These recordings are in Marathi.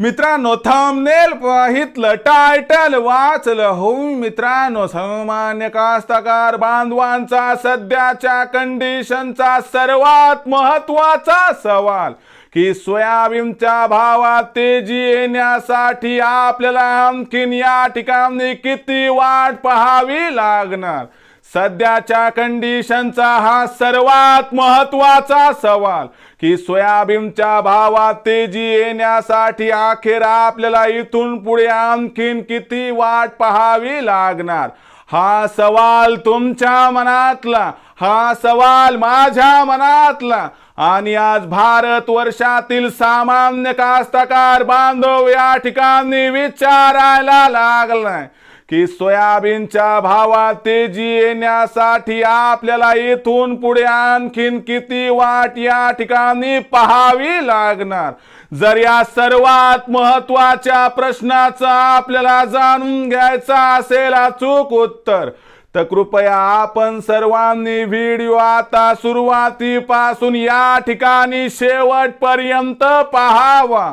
मित्रांनो थंबनेल पाहितलं टायटल वाचलं हो मित्रांनो सामान्य कास्तकार बांधवांचा सध्याच्या कंडिशनचा सर्वात महत्त्वाचा सवाल की सोयाबीनच्या भावात तेजी येण्यासाठी आपल्याला आणखीन या ठिकाणी किती वाट पाहावी लागणार? सध्याच्या कंडिशनचा हा सर्वात महत्त्वाचा सवाल. की सोयाबीनच्या भावात तेजी येण्यासाठी अखेर आपल्याला इथून पुढे आणखीन किती वाट पाहावी लागणार? हा सवाल तुमच्या मनातला हा सवाल माझ्या मनातला. आणि आज भारत वर्षातील सामान्य कास्तकार बांधव या ठिकाणी विचारायला लागलाय. की सोयाबीनच्या भावात तेजी येण्यासाठी आपल्याला इथून पुढे आणखीन किती वाट या ठिकाणी पाहावी लागणार? जर या सर्वात महत्त्वाच्या प्रश्नाचं आपल्याला जाणून घ्यायचा असेल अचूक उत्तर तर कृपया आपण सर्वांनी व्हिडिओ आता सुरुवातीपासून या ठिकाणी शेवटपर्यंत पाहावा.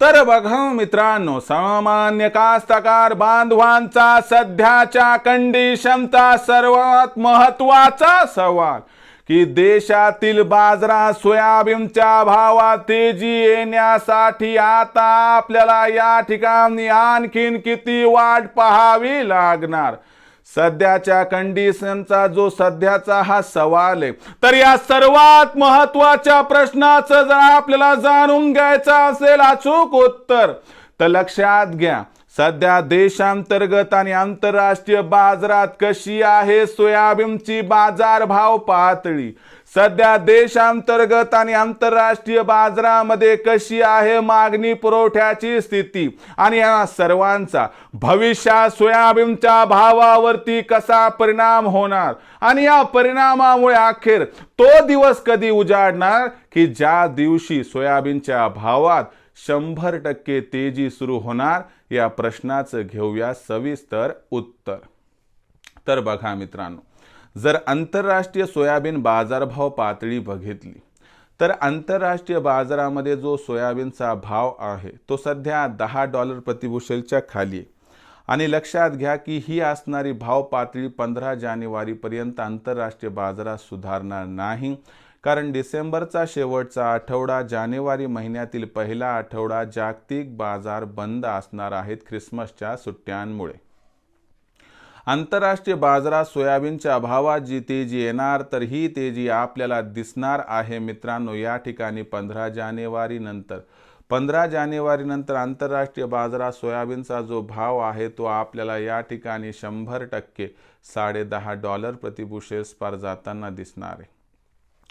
तर बघा मित्रांनो सामान्य कास्तकार बांधवांचा सध्याच्या कंडिशनचा सर्वात महत्त्वाचा सवाल की देशातील बाजारात सोयाबीनच्या भावात तेजी येण्यासाठी आता आपल्याला या ठिकाणी आणखीन किती वाट पाहावी लागणार? सध्याच्या कंडिशनचा जो सध्याचा हा सवाल आहे तर या सर्वात महत्त्वाच्या प्रश्नाचं जर आपल्याला जाणून घ्यायचं असेल अचूक उत्तर तर लक्षात घ्या सध्या देशांतर्गत आणि आंतरराष्ट्रीय बाजारात कशी आहे सोयाबीनची बाजारभाव पातळी? सध्या देशांतर्गत आणि आंतरराष्ट्रीय बाजारामध्ये कशी आहे मागणी पुरवठ्याची स्थिती? आणि या सर्वांचा भविष्यात सोयाबीनच्या भावावरती कसा परिणाम होणार? आणि या परिणामामुळे अखेर तो दिवस कधी उजाडणार? की ज्या दिवशी सोयाबीनच्या भावात शंभर टक्के तेजी सुरू होणार या प्रश्नाचं घेऊया सविस्तर उत्तर. तर बघा मित्रांनो जर आंतरराष्ट्रीय सोयाबीन बाजारभाव पातळी बघितली तर आंतरराष्ट्रीय बाजारामध्ये जो सोयाबीनचा भाव आहे तो सध्या दहा डॉलर प्रतिबुशेलच्या खाली आहे. आणि लक्षात घ्या की ही असणारी भाव पातळी पंधरा जानेवारीपर्यंत आंतरराष्ट्रीय बाजारात सुधारणार नाही. कारण डिसेंबरचा शेवटचा आठवडा जानेवारी महिन्यातील पहिला आठवडा जागतिक बाजार बंद असणार आहेत ख्रिसमसच्या सुट्ट्यांमुळे. आंतरराष्ट्रीय बाजारात सोयाबीनच्या अभावात जी तेजी येणार तर ही तेजी आपल्याला दिसणार आहे मित्रांनो. या ठिकाणी पंधरा जानेवारी नंतर पंधरा जानेवारी नंतर आंतरराष्ट्रीय बाजारात सोयाबीनचा जो भाव आहे तो आपल्याला या ठिकाणी शंभर टक्के साडेदहा डॉलर प्रतिबुशेल्स पर जाताना दिसणार आहे.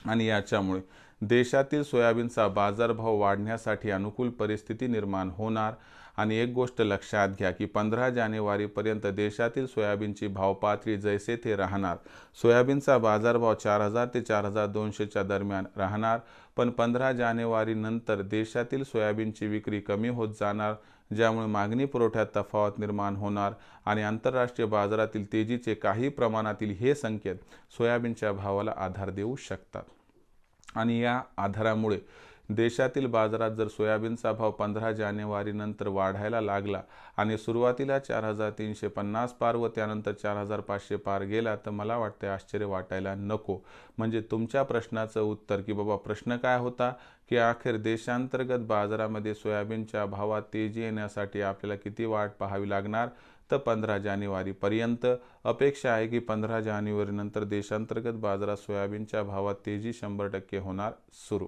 आणि याच्यामुळे देशातील सोयाबीनचा बाजारभाव वाढण्यासाठी अनुकूल परिस्थिती निर्माण होणार. आणि एक गोष्ट लक्षात घ्या की पंधरा जानेवारीपर्यंत देशातील सोयाबीनची भाव पातळी जैसे ते राहणार. सोयाबीनचा बाजारभाव चार हजार ते चार हजार दोनशेच्या दरम्यान राहणार. पण पंधरा जानेवारीनंतर देशातील सोयाबीनची विक्री कमी होत जाणार. ज्यामुळे मागणी पुरवठ्यात तफावत निर्माण होणार आणि आंतरराष्ट्रीय बाजारातील तेजीचे काही प्रमाणातील हे संकेत सोयाबीनच्या भावाला आधार देऊ शकतात. आणि या आधारामुळे देशातील बाजारात जर सोयाबीनचा भाव पंधरा जानेवारीनंतर वाढायला लागला आणि सुरुवातीला चार हजार तीनशे पन्नास पार व त्यानंतर चार हजार पाचशे पार गेला तर मला वाटतं आश्चर्य वाटायला नको. म्हणजे तुमच्या प्रश्नाचं उत्तर की बाबा प्रश्न काय होता? की अखेर देशांतर्गत बाजारामध्ये सोयाबीनच्या भावात तेजी येण्यासाठी आपल्याला किती वाट पाहावी लागणार? तर पंधरा जानेवारीपर्यंत अपेक्षा आहे की पंधरा जानेवारीनंतर देशांतर्गत बाजारात सोयाबीनच्या भावात तेजी शंभर टक्के होणार सुरू.